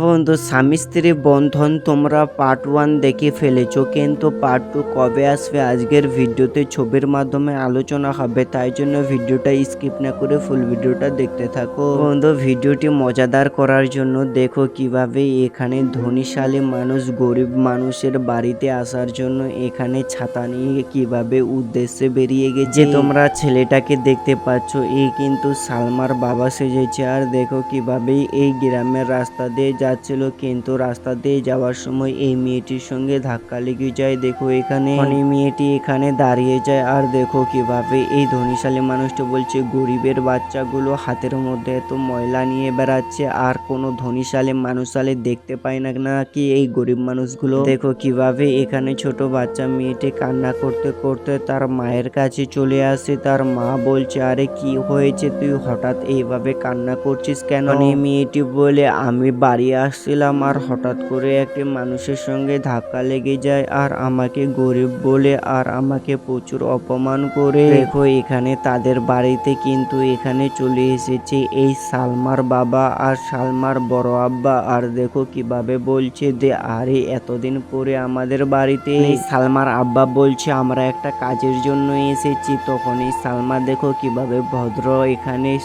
বন্ধু, স্বামী স্ত্রী বন্ধন তোমরা পার্ট ওয়ান দেখে ফেলেছো, কিন্তু পার্ট টু কবে আসবে? আজকের ভিডিওতে ছবির মাধ্যমে আলোচনা হবে, তাই জন্য ভিডিওটা স্কিপ না করে ফুল ভিডিওটা দেখতে থাকো। বন্ধু, ভিডিওটি মজাদার করার জন্য দেখো কীভাবে এখানে ধনীশালী মানুষ, গরিব মানুষের বাড়িতে আসার জন্য এখানে ছাতা নিয়ে কীভাবে উদ্দেশ্যে বেরিয়ে গেছে। তোমরা ছেলেটাকে দেখতে পাচ্ছ এই কিন্তু সালমার বাবা সেজেছে। আর দেখো কীভাবে এই গ্রামের রাস্তা দিয়ে যাচ্ছিল, কিন্তু রাস্তা দিয়ে যাওয়ার সময় এই মেয়েটির সঙ্গে ধাক্কা লেগে যায়। দেখো, এখানে মানে মেয়েটি এখানে দাঁড়িয়ে যায়। আর দেখো কীভাবে এই ধনীশালী মানুষটা বলছে, গরিবের বাচ্চাগুলো হাতের মধ্যে এত ময়লা নিয়ে বেড়াচ্ছে, আর কোনো ধনীশালী মানুষালে দেখতে পায় না নাকি এই গরিব মানুষগুলো? দেখো কীভাবে এখানে ছোট বাচ্চা মেয়েটি কান্না করতে করতে তার মায়ের কাছে চলে আসে। তার মা বলছে, আরে, কি হয়েছে? তুই হঠাৎ এইভাবে কান্না করছিস কেন? মেয়েটি বলে, আমি বাড়ি আসছিলাম আর হঠাৎ করে একটি মানুষের সঙ্গে ধাক্কা লেগে যায় আর আমাকে গরিব বলে আর আমাকে প্রচুর অপমান করে। দেখো, এখানে তাদের বাড়িতে কিন্তু এখানে চলে এসেছে এই সালমার বাবা আর সালমার বড় আব্বা। আর দেখো কীভাবে বলছে যে, আরে, এতদিন পরে আমাদের বাড়িতে সালমার আব্বা বলছে, আমরা একটা কাজের জন্য এসেছি। তখন এই সালমা দেখো কীভাবে ভদ্র এখানে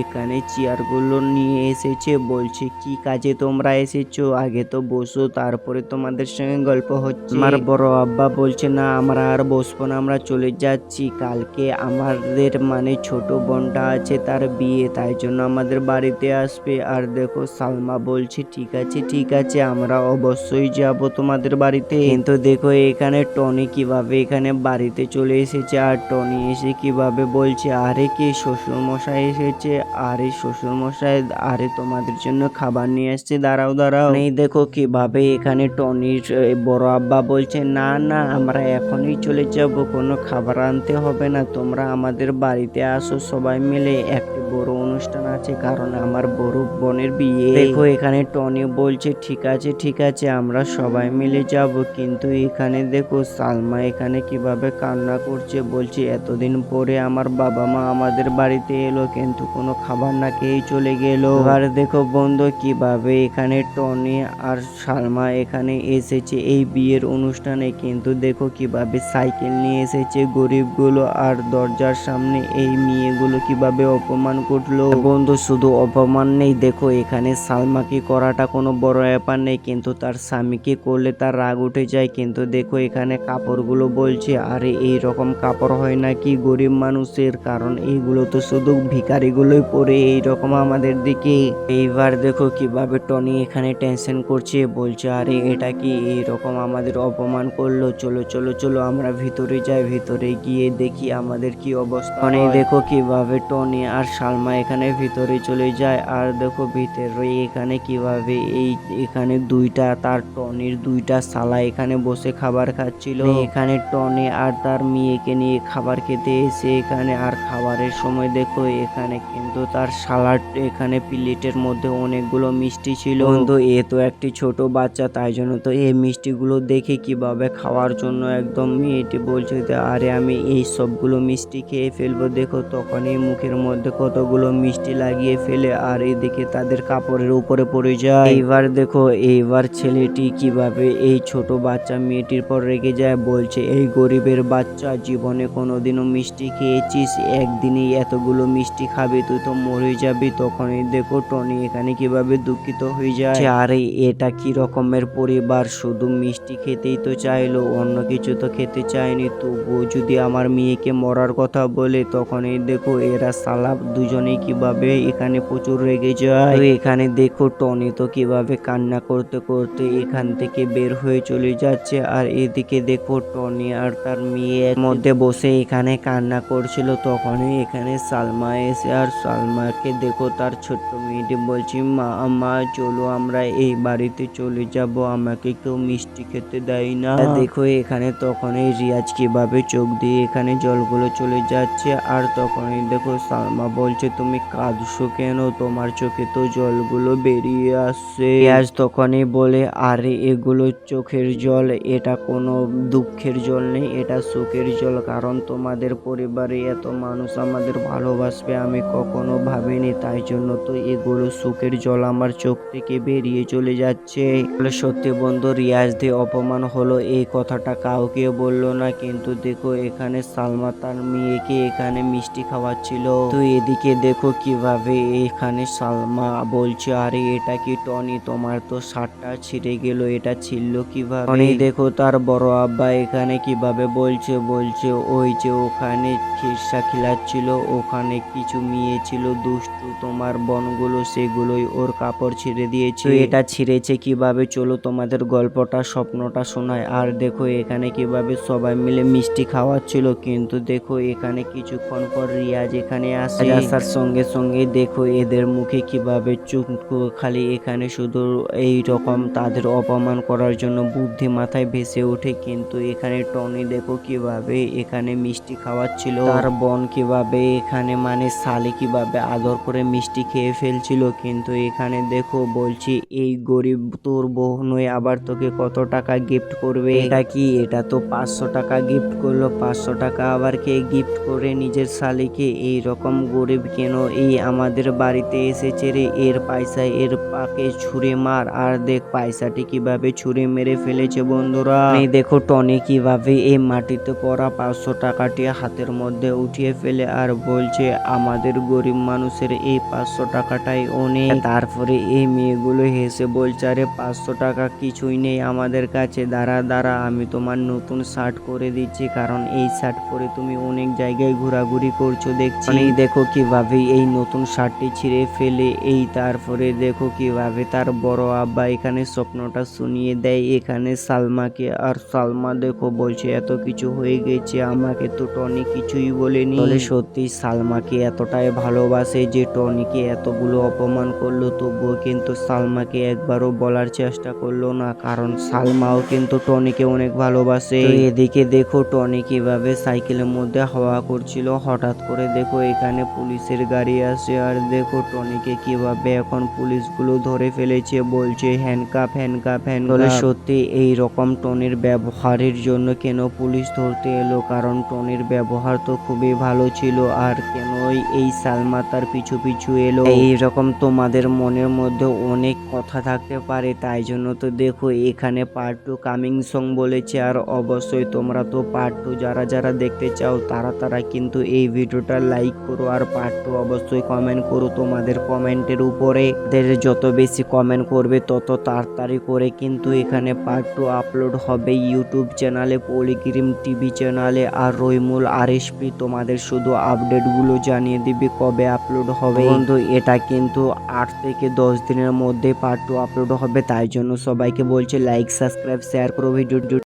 এখানে চেয়ারগুলো নিয়ে এসেছে। বলছে, কি কাজে তোমরা এসেছ, আগে তো বসো, তারপরে তোমাদের সঙ্গে গল্প হচ্ছে। আমার বড় আব্বা বলছে, না, আমরা আর বসবো না, আমরা চলে যাচ্ছি। কালকে আমাদের মানে ছোট বোনটা আছে, তার বিয়ে, তাই জন্য আমাদের বাড়িতে আসবে। আর দেখো, সালমা বলছে, ঠিক আছে ঠিক আছে, আমরা অবশ্যই যাব তোমাদের বাড়িতে। কিন্তু দেখো, এখানে টনি কীভাবে এখানে বাড়িতে চলে এসেছে, আর টনি এসে কীভাবে বলছে, আরে কি শ্বশুর মশাই এসেছে? আরে শ্বশুর মশাই আরে, তোমাদের জন্য খাবার নিয়ে এসছে দাঁড়াও দাঁড়াও। এই দেখো কীভাবে এখানে টনির বড় আব্বা বলছে, না না, আমরা এখনই চলে যাব, কোনো খাবার আনতে হবে না, তোমরা আমাদের বাড়িতে আসো সবাই মিলে, একটি বড় অনুষ্ঠান আছে কারণ আমার বড় বোনের বিয়ে। দেখো এখানে টনি বলছে ঠিক আছে ঠিক আছে আমরা সবাই মিলে যাব। কিন্তু এখানে দেখো সালমা এখানে কীভাবে কান্না করছে বলছে এতদিন পরে আমার বাবা মা আমাদের বাড়িতে এলো কিন্তু কোনো খাবার না খেয়েই চলে গেল। আর দেখো বন্ধু কীভাবে এখানে টনি আর সালমা এখানে এসেছে এই বিয়ের অনুষ্ঠানে কিন্তু দেখো কীভাবে সাইকেল নিয়ে এসেছে গরিবগুলো আর দরজার সামনে এই মেয়েগুলো কীভাবে অপমান করল। বন্ধু শুধু অপমান নেই দেখো এখানে সালমাকে করাটা কোনো বড় ব্যাপার নেই কিন্তু তার স্বামীকে করলে তার রাগ উঠে যায়? কিন্তু দেখো এখানে কাপড়গুলো বলছে আরে এই রকম কাপড় হয় নাকি গরিব মানুষের? কারণ এইগুলো তো শুধু ভিখারিগুলোই পরে এই রকম আমাদের দিকে। এইবার দেখো কীভাবে টনি এখানে টেনশন করছে বলছে আরে এটা কি এইরকম আমাদের অপমান করল? চলো চলো চলো আমরা ভিতরে যাই ভিতরে গিয়ে দেখি আমাদের কি অবস্থা দেখো কীভাবে টনি আর সালমা এখানে ভিতরে চলে যায়। আর দেখো ভিতরে এখানে কীভাবে এই এখানে দুইটা তার টনির দুইটা সালা এখানে বসে খাবার খাচ্ছিল। এখানে টনি আর তার মেয়েকে নিয়ে খাবার খেতে এসে এখানে আর খাবারের সময় দেখো এখানে কিন্তু তার সালাড এখানে প্লেটের মধ্যে অনেকগুলো মিষ্টি ছিল। কিন্তু এ তো একটি ছোট বাচ্চা তাই জন্য তো এই মিষ্টিগুলো দেখে কীভাবে খাওয়ার জন্য একদম মেয়েটি বলছে আরে আমি এই সবগুলো মিষ্টি খেয়ে ফেলব। দেখো তখনই মুখের মধ্যে কতগুলো মিষ্টি লাগিয়ে ফেলে আর এদিকে তাদের কাপড়ের উপরে পড়ে যায়। এইবার দেখো, এইবার ছেলেটি কীভাবে এই ছোট বাচ্চা মেয়েটির পর রেগে যায়, বলছে, এই গরিবের বাচ্চা, জীবনে কোনোদিনও মিষ্টি খেয়েছিস, একদিনেই এতগুলো মিষ্টি খাবি, তুই তো মরে যাবি। তখনই দেখো, টনি এখানে কীভাবে দুঃখিত হয়ে যায়। আরে, এটা কি রকমের পরিবার? শুধু মিষ্টি খেতেই তো চাইলো, অন্য কিছু তো খেতে চায়নি তবুও যদি আমার মেয়েকে মরার কথা বলে, তখনই দেখো, এরা সালা দুজনেই কীভাবে এখানে প্রচুর রেগে যায়? এখানে দেখো, টনি তো কীভাবে কান্না করতে করতে এখান থেকে বের হয়ে চলে যাচ্ছে। আর এদিকে দেখো, টনি আর তার মেয়ের মধ্যে বসে এখানে কান্না করছিল। তখনই এখানে সালমা এসে, আর সালমাকে দেখো, তার ছোট্ট মেয়েটি বলছি, মা মা, চলো আমরা এই বাড়িতে চলে যাব। আমাকে কেউ মিষ্টি খেতে দেয় না। দেখো, এখানে তখনই রিয়াজ কীভাবে চোখ দিয়ে এখানে জলগুলো চলে যাচ্ছে। আর তখনই দেখো, সালমা বলছে, তুমি কাঁদছো কেন? তোমার চোখে তো জলগুলো বেরিয়ে আসছে। রিয়াজ তখনই বলে, আরে, এগুলো চোখের জল। এটা কোনো দুঃখের জল নেই, এটা সুখের জল। কারণ তোমাদের পরিবারে এত মানুষ আমাদের ভালোবাসবে, আমি কখনো ভাবিনি। তাই জন্য তো এগুলো সুখের জল আমার চোখ থেকে বেরিয়ে চলে যাচ্ছে। সত্যি বন্ধু, রিয়াজ দিয়ে অপমান হলো। এই কথাটা কাউকে বলল না, কিন্তু দেখো, এখানে সালমা তার মেয়েকে এখানে মিষ্টি খাওয়াচ্ছিল। তো এদিকে দেখো কীভাবে এখানে সালমা বলছে আরে এটা কি টনি? তোমার তো শার্টটা ছিঁড়ে গেল এটা ছিল কীভাবে? টনি দেখো তার বড় আব্বা এখানে কীভাবে বলছে বলছে ওই যে ওখানে খিরসা খিলাচ্ছিল ওখানে কিছু মেয়ে ছিল দুষ্টু তোমার বনগুলো সেগুলোই ওর কাপড় ছিঁড়ে দিয়েছে। এটা ছিঁড়েছে কীভাবে? চলো তোমাদের গল্পটা স্বপ্নটা শোনায় আর দেখো এখানে কীভাবে সবাই মিলে মিষ্টি খাওয়াচ্ছিল কিন্তু দেখো এখানে কিছুক্ষণ পর রিয়াজ এখানে আসে। আসার সঙ্গে সঙ্গে দেখো এদের মুখে কীভাবে চুপ করে খালি এখানে শুধু এই রকম তাদের অপমান করার জন্য বুদ্ধি মাথায় ভেসে ওঠে, কিন্তু এখানে টনি দেখো কীভাবে এখানে মিষ্টি খাওয়াচ্ছিল। তার বোন কীভাবে এখানে মানে সালে কীভাবে আদর করে মিষ্টি খেয়ে ফেলছিল, কিন্তু এখানে দেখো বলছি, এই গরিব তোর বোন হয়ে আবার তোকে কত টাকা গিফট করবে? এটা কি? এটা তো পাঁচশো টাকা গিফট করল, পাঁচশো টাকা আবার কে গিফট করে নিজের শালিকে এই রকম গরিব কেন? এই আমাদের বাড়িতে এসেছে রে। এর পয়সা এর পাকে ছুঁড়ে মার। আর দেখ, পয়সাটি কীভাবে ছুঁড়ে মেরে ফেলেছে বন্ধুরা। এই দেখো, টনি কীভাবে এই মাটিতে পড়া পাঁচশো টাকাটি হাতের মধ্যে উঠিয়ে ফেলে আর বলছে, আমাদের গরিব মানুষের এই পাঁচশো টাকাটাই অনেক তারপরে এই মেয়েগুলো হেসে বলছে, আরে, পাঁচশো টাকা কিছুই নেই আমাদের কাছে। দাঁড়া দাঁড়া, আমি তোমার নতুন শার্ট করে দিচ্ছি। কারণ এই শার্ট পরে তুমি অনেক জায়গায় ঘোরাঘুরি করছ, দেখছি। দেখো কীভাবে এই নতুন শার্টটি ছিঁড়ে ফেলে এই তারপরে দেখো কীভাবে তার বড় আব্বা এখানে স্বপ্নটা শুনিয়ে দেয় এখানে সালমাকে। আর সালমা দেখো বলছে এত কিছু হয়ে গেছে আমাকে তো টনি কিছুই বলেনি। বলে সত্যি সালমাকে এতটাই ভালোবাসে যে টনিকে এতগুলো অপমান করল তবুও কিন্তু সালমাকে একবারও বলার চেষ্টা করল না কারণ সালমাও কিন্তু টনিকে অনেক ভালোবাসে। এদিকে দেখো টনি কীভাবে সাইকেলের মধ্যে হাওয়া করছিল হঠাৎ করে দেখো এখানে পুলিশের গাড়ি আসে আর দেখো টনিকে কীভাবে এখন পুলিশগুলো ধরে ফেলেছে, বলছে, হ্যান্ডকাপ হ্যান্ডকাপ হ্যান্ড বলে সত্যি এই রকম টনির ব্যবহারের জন্য কেন পুলিশ ধরতে এলো? কারণ টনির ব্যবহার তো খুবই ভালো ছিল, আর কেন এই সালমা তার পিছু পিছু এলো? এই রকম তোমাদের মনের মধ্যে অনেক কথা থাকতে পারে, তাই জন্য তো দেখো এখানে পার্ট টু কামিং সং বলেছে, আর অবশ্যই তোমরা তো পার্ট টু যারা যারা দেখতে চাও, তারা তারা কিন্তু এই ভিডিওটা লাইক করো, আর পার্ট টু অবশ্যই কমেন্ট করো তোমাদের কমেন্টের উপরে। যত বেশি কমেন্ট করবে, তত তাড়াতাড়ি করে কিন্তু এখানে পার্ট টু আপলোড হবে ইউটিউব চ্যানেলে পলিগ্রিম টিভি চ্যানেলে আর রইমুল আর আরএসপি তোমাদের শুধু আপডেটগুলো জানিয়ে দিবে কবে আপলোড হবে। বন্ধু, এটা কিন্তু আট থেকে দশ দিনের মধ্যে পার্ট টু আপলোড হবে, তাই জন্য সবাইকে বলছে লাইক সাবস্ক্রাইব শেয়ার করো ভিডিও